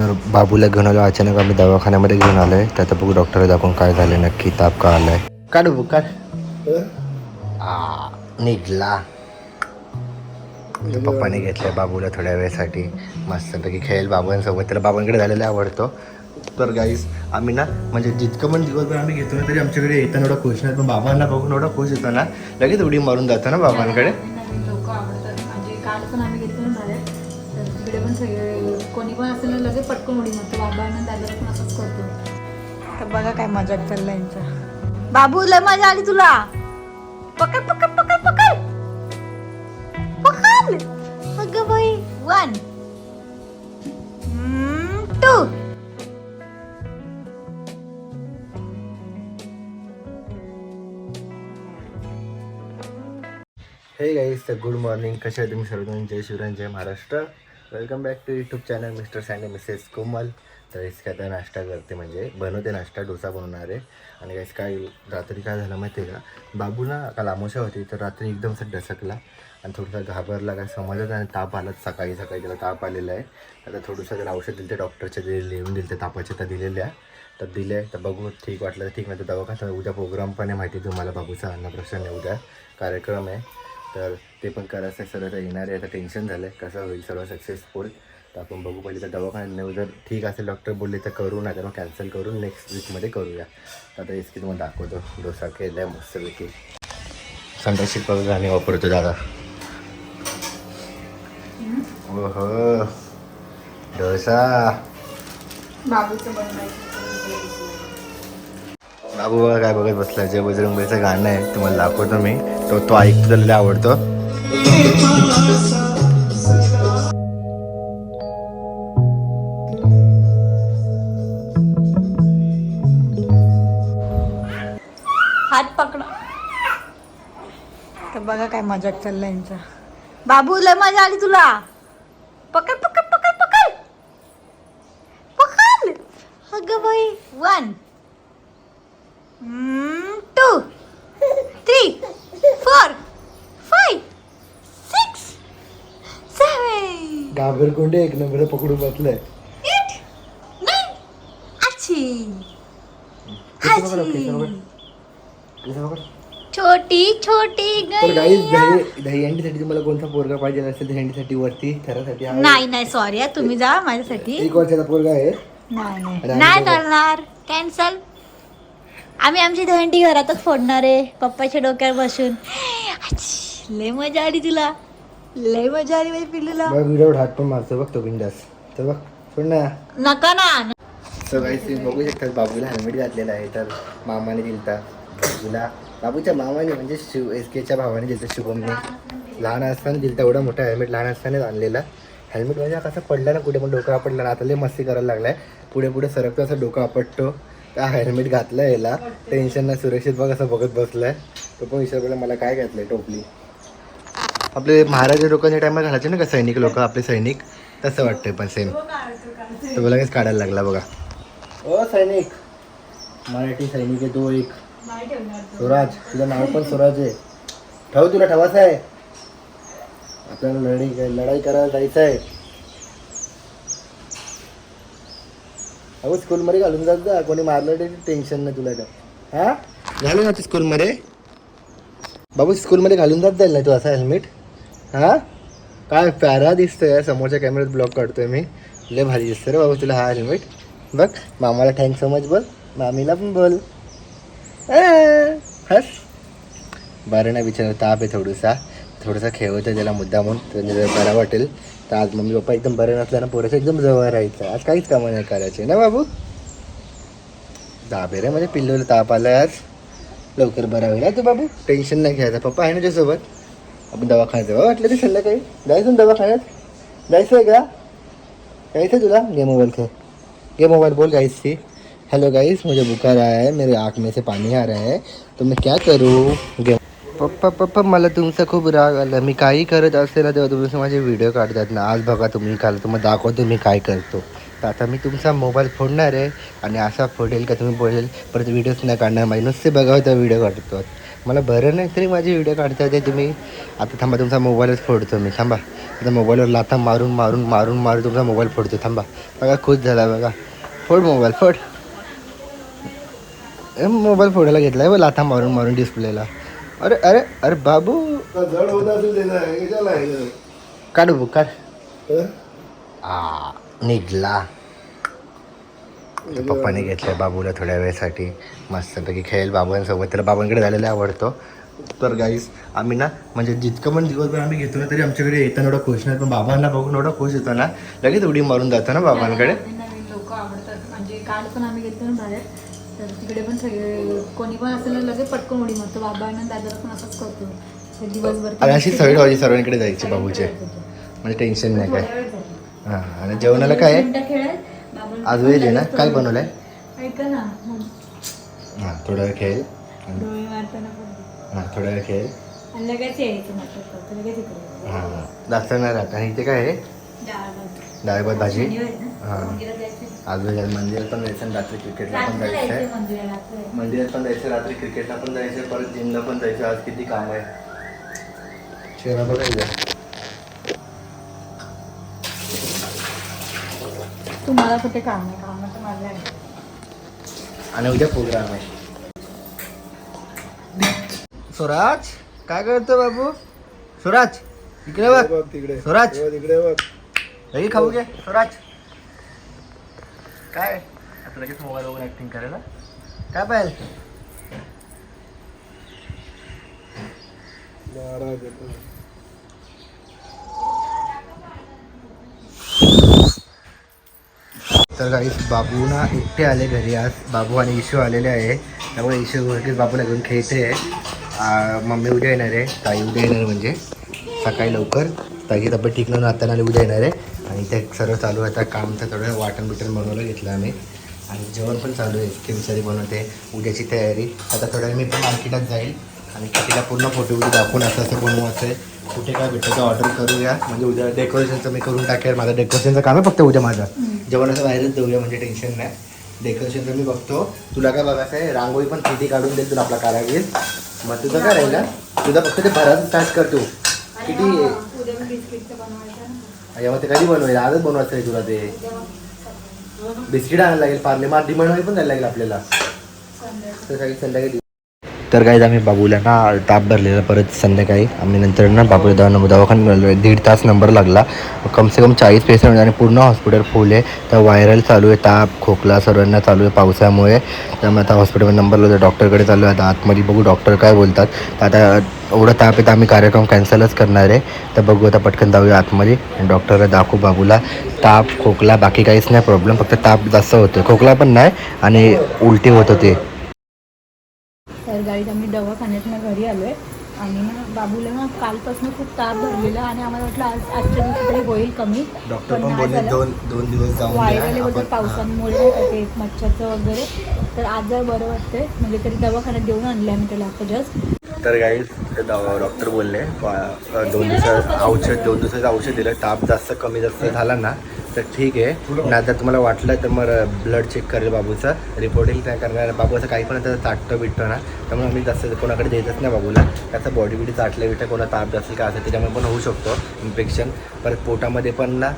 तर बाबूला घेऊन आलो. अचानक आम्ही दवाखान्यामध्ये घेऊन आलोय. तर आता बघू डॉक्टर दाखवून काय झाले नक्की ताप का आलाय. काढ बघ काढ. आ, निघला. पप्पाने घेतलंय बाबूला थोड्या वेळेसाठी. मस्तपैकी खेळेल बाबांसोबत. त्याला बाबांकडे झालेला आवडतो. तर गाईस आम्ही ना म्हणजे जितकं पण दिवसभर आम्ही घेतो ना तरी आमच्याकडे येताना एवढा खुश नाही. पण बाबांना बघून एवढा खुश येतो ना लगेच उडी मारून जातो ना बाबांकडे. कोणी पण असेल ना लगेच पटकन उडी मारतो. बाबा आणि दादा पण असंच करतो. तर बघा काय मजाक चालला यांचा बाबू लय मजा आली तुला. पकड पकड पकड पकड. पकड. अगं बाई वन. टू. हे गाईज तर गुड मॉर्निंग कसे आहे तुम्ही सर्वजण? जय शिवराय जय Maharashtra. Welcome back to YouTube channel mister and Mrs Komal. तर इस काय नाश्ता करते म्हणजे बनवते नाश्ता डोसा बनवणार आहे. आणि गाईस काय रात्री काय झालं माहिती आहे का? बाबू ना काल आमोशा होती तर रात्री एकदम असं डसकला. आणि थोडासा घाबरला काय समजत आणि ताप आला. सकाळी सकाळी त्याला ताप आलेला आहे. आता थोडंसं त्याला औषध दिलं ते डॉक्टरचे दिले लिहून दिले ते तापाचे तर दिलेल्या. तर दिले तर बघू ठीक वाटलं तर ठीक नाही तर दवाखान्यात उद्या प्रोग्राम पण आहे माहिती आहे तुम्हाला बाबूचा अन्नप्रसन्न आहे उद्या. कार्यक्रम आहे. तर ते पण करायचं आहे सर्व येणार आहे. आता टेन्शन झालं आहे कसं होईल सर्व सक्सेसफुल तर आपण बघू पहिले. तर दवाखान्यात जर ठीक असेल डॉक्टर बोलले तर करू नाही तर मग कॅन्सल करून नेक्स्ट वीकमध्ये करूया. आता इसकी तुम्हाला दाखवतो. डोसा केला आहे मस्तपैकी संडाशी बघा गाणी वापरतो दादा. ओहो. डोसा. बाबू काय बघत बसला जे बजरंगबलीचं गाणं आहे. तुम्हाला दाखवतो मी. तो तो ऐकतो त्याला लय आवडतो. हात पकडा. तर बघा काय मजाक चालला यांचा. बाबू लय मजा आली तुला. पकड पकड पकड अगं बाई one two three four five six seven घाबरकोंडे एक नंबर पकडून बसलाय. छोटी छोटी दहीहंडीसाठी तुम्हाला कोणता पोरगा पाहिजे असेल दहीहंडीसाठी वरती थरासाठी. नाही नाही सॉरी तुम्ही जा माझ्यासाठी. एक वर्षाचा पोरगा आहे. नाही करणार. कॅन्सल आम्ही आमची दहंडी घरातच फोडणार आहे. पप्पाच्या डोक्यावर बसून. लय मजा आली तुला. लय मजा आली माझ्या पिल्लूला. बघ व्हिडिओ हात पण मारतो बघ तो बिंदास. तर बघ सोड ना. नका ना. सो तुम्ही बघू शकता बाबूला हेल्मेट घातलेला आहे तर मामाने दिलता. बाबूला बाबूच्या मामाने म्हणजे शिव एस केच्या भावाने दिलता शुभमने. लहान असताना दिलता एवढा मोठा हेल्मेट लहान असतानाच आणलेला. हेल्मेट म्हणजे कसा पडला ना कुठे पण डोकं आपडला ना आता लय मस्ती करायला लागलाय. पुढे पुढे सरकतो असं डोकं आपटतो. त्या हेल्मेट घातलं याला. टेन्शन नाही सुरक्षित बघ असं बघत बसलाय. तो पण विचार मला काय घातलंय टोपली? आपले महाराजा लोकांच्या टायमात घालायचे ना का सैनिक लोक आपले सैनिक? तसं वाटतंय पण सेम तो लगेच काढायला लागला बघा. ओ सैनिक. मराठी सैनिक आहे तो एक. स्वराज तुझं नाव पण स्वराज आहे. ठेव तुला ठेवायचं आहे आपल्याला लढाई लढाई करायला जायचं आहे अहो स्कूलमध्ये घालून जात जा. कोणी मारलं तरी टेन्शन नाही तुला काय हा? घालून जाते स्कूलमध्ये. बाबू स्कूलमध्ये घालून जात जाईल ना तू असा हेल्मेट हा? काय प्यारा दिसतोय समोरच्या कॅमेऱ्यात ब्लॉक काढतोय मी. लय भारी दिसतोय रे बाबू तुला. हा हेल्मेट बघ मामाला थँक सो मच बोल. मामीला पण बोल. हस. बरं नाही बिचारा ताप आहे थोडंसा. थोडासा खेळवतं त्याला मुद्दा म्हणून म्हणजे जर बरा वाटेल. तर आज मम्मी पप्पा एकदम बरं नसल्यानं पोराचं एकदम जवळ राहायचं. आज काहीच कामं नाही करायचे. ना बाबू? दाबे रे म्हणजे पिल्लूला ताप आलाय आज. लवकर बरा होईल. तू बाबू? टेन्शन नाही घ्यायचं. पप्पा आहे ना तुझ्यासोबत? आपण दवाखान्यात जाऊ वाटलं ते संध्याकाळी जायचं ना दवाखान्यात? जायचं आहे का? जायचं आहे तुला? घे मोबाईल खेळ घे मोबाईल बोल गाइस से हेलो गाइस मुझे बुखार आया है मेरे आँख में से पानी आ रहा है. तो मैं क्या करू? घे. पप्पा पप्पा मला तुमचा खूप राग आला. मी काही करत असेल ना तेव्हा तुम्ही माझे व्हिडिओ काढतात ना. आज बघा तुम्ही काल तुम्हाला दाखवतो मी काय करतो. तर आता मी तुमचा मोबाईल फोडणार आहे. आणि असा फोडेल का तुम्ही बोलेल परत व्हिडिओच नाही काढणार माझे नुसते बघावं तर व्हिडिओ काढतो मला बरं नाही तरी माझी व्हिडिओ काढता येते. तुम्ही आता थांबा तुमचा मोबाईलच फोडतो मी. थांबा. आता मोबाईलवर लाथा मारून मारून मारून मारून तुमचा मोबाईल फोडतो. थांबा. बघा खुश झाला बघा. फोड मोबाईल फोड. मोबाईल फोडायला घेतला आहे लाथा मारून मारून डिस्प्लेला अरे अरे अरे बाबू. काढ काढ? आ निघला. पप्पाने घेतलंय बाबूला थोड्या वेळेसाठी. मस्तपैकी खेळेल बाबांसोबत. त्याला बाबांकडे झालेला आवडतो. तर गाईस आम्ही ना म्हणजे जितकं पण दिवसभर आम्ही घेतो ना तरी आमच्याकडे येताना एवढं खुश नाही. पण बाबांना बघून एवढं खुश होतो ना लगेच उडी मारून जातो ना बाबांकडे. लोक आवडतात. म्हणजे काल पण आम्ही गेलो ना बाहेर. तर तिकडे पण सगळे कोणी पण असेल लगेच पटकन उडी मारतो. बाबा आणि दादाला पण असंच करतो. दिवसभर आणि अशी सवय व्हायची सर्वांकडे जायची बाबूचे. म्हणजे टेन्शन नाही काय. हां आणि जेवणाला काय आहे? आज वेळ आहे ना? काय बनवलंय? ऐका ना. हां थोडा वेळ खेळ. डोळे मारताना पण हां थोडा वेळ खेळ. आणि लगेच यायचं नाटक करतो लगेच इकडे हां जास्त नाही राहत. आणि इथे काय आहे? डाळ भात. डाळ भात भाजी? शनिवार आहे ना? हां. मंदिरात जायचं. आज मंदिरात पण जायचं आणि रात्री क्रिकेटला पण रात्री जायचं जायचं मंदिराला रात्री. मंदिरात पण जायचं रात्री क्रिकेटला पण जायचं परत जिमला पण जायचं. आज किती काम आहे? शेरा बघायचं. तुम्हाला कुठे काम आहे? काम तर माझं आहे. आणि उद्या प्रोग्राम आहे. स्वराज काय करतो बाबू? स्वराज इकडे बघ. तिकडे. स्वराज. बघ तिकडे बघ. लगे खाऊ घे स्वराज. काय? आता लगेच मोबाईल बघून ऍक्टिंग करायला? काय पाहिजे देतो. तर काही बाबू ना एकटे आले घरी आज. बाबू आणि इशू आलेले आहे. त्यामुळे इशू लगेच बाबूला घेऊन खेळते. आहे मम्मी उद्या येणार आहे. ताई उद्या येणार म्हणजे. सकाळी लवकर. ताईची तब्येत ठीक नव्हतं आता आली उद्या येणार आहे. आणि ते सर्व चालू आहे. आता काम तर थोडं वाटण बिटण बनवलं घेतलं आम्ही. आणि जेवण पण चालू आहे. इतके बनवते. उद्याची तयारी. आता थोड्या वेळ मी पण मार्केटात जाईल. आणि कितीला पूर्ण फोटो बिटो दाखवून असं असं बनवायचं आहे. कुठे काय भेटतं ते ऑर्डर करूया. म्हणजे उद्या डेकोरेशनचं मी करून टाकेल. माझं डेकोरेशनचं काम आहे फक्त उद्या माझं. जेवणाचं बाहेरच देऊया म्हणजे टेन्शन नाही. डेकोरेशनचं मी बघतो. तुला काय बघायचं आहे? रांगोळी पण किती काढून देईल तुला आपला कारागीर? मग तुझं काय राहिलं? तुझं फक्त ते भरायचं स्टार्ट कर तू. किती? मग ते कधी बनवायचं आजच बनवायचं आहे तुला ते. बिस्किट आणायला लागेल पार्ले मार डिमांड पण जायला लागेल आपल्याला. तर संध्याकाळी तर काहीच आम्ही बाबूला ना ताप भरलेला परत संध्याकाळी आम्ही नंतर ना बाबूला दवा दवाखान्यात दीड तास नंबर लागला. कमसे कम चाळीस पेशंट आणि पूर्ण हॉस्पिटल फुल आहे. तर व्हायरल चालू आहे ताप खोकला सर्वांना चालू आहे पावसामुळे. त्यामुळे आता हॉस्पिटलमध्ये नंबर लावतो डॉक्टरकडे चालू आहे. आता आतमध्ये बघू डॉक्टर काय बोलतात. तर आता एवढं ताप आहे तर आम्ही कार्यक्रम कॅन्सलच करणार आहे. तर बघू आता पटकन जाऊया आतमध्ये. आणि डॉक्टरला दाखवू बाबूला. ताप खोकला बाकी काहीच नाही प्रॉब्लेम फक्त ताप जास्त होतो खोकला पण नाही आणि उलटी होत होते. तर गाडीत आम्ही दवाखान्यातनं घरी आलो आहे आणि ना बाबूला ना कालपासून खूप ताप भरलेला आणि आम्हाला वाटलं आज आजच्या दिवशी तरी होईल कमी. डॉक्टर पण पण नाही बोलले झालं. दोन दोन दिवस जाऊन द्या. व्हायरल आहे बोलतात आपण- हां. पावसामुळे ते मच्छरचं वगैरे. तर आज जर बरं वाटतंय. म्हणजे तरी दवाखान्यात देऊन आणले आम्ही त्याला आता जस्ट तर काही डॉक्टर बोलले दोन दिवसात औषध दोन दिवसाचं औषध दिलं. ताप जास्त कमी जास्त झाला ना. तर ठीक आहे. नाही तर तुम्हाला वाटलं तर मग ब्लड चेक करेल बाबूचा. रिपोर्टिंग काय करणार बाबू असं काही पण आता चाटतं बिटतं ना त्यामुळे आम्ही जास्त कोणाकडे देतच नाही बाबूला. त्याचा बॉडी बिडी चाटलं बिटलं कोणा ताप जास्त काय असेल त्याच्यामुळे पण होऊ शकतो इन्फेक्शन परत पोटामध्ये पण ना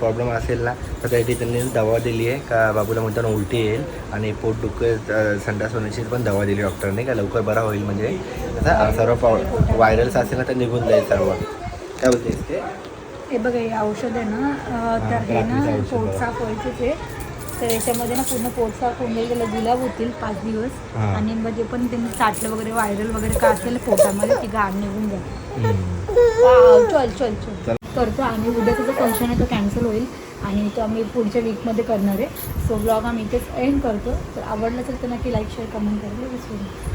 प्रॉब्लेम असेल ना तर त्यासाठी त्यांनी दवा दिली आहे. का बाबूला म्हणताना उलटी येईल. आणि पोट दुखत संडास होण्याची पण दवा दिली डॉक्टरने का लवकर बरा होईल म्हणजे. सर्व पाव व्हायरल्स असेल ना तर निघून जाईल सर्व. काय बोलते ते? हे बघा हे औषध आहे ना तर हे ना. पोट साफ व्हायचंच आहे. तर याच्यामध्ये ना पूर्ण पोट साफ होऊन जाईल त्याला गुलाब होतील पाच दिवस. आणि म्हणजे पण त्यांनी चाटलं वगैरे व्हायरल वगैरे काय असेल पोटामध्ये ती गाड निघून जाईल. चल चल चल करतो आणि उद्या त्याचं फंक्शन आहे तो कॅन्सल होईल. आणि तो आम्ही पुढच्या वीकमध्ये करणार आहे. सो ब्लॉग आम्ही इथेच एंड करतो. तर आवडलं असेल तर नक्की लाईक शेअर कमेंट करायला विसरू नका.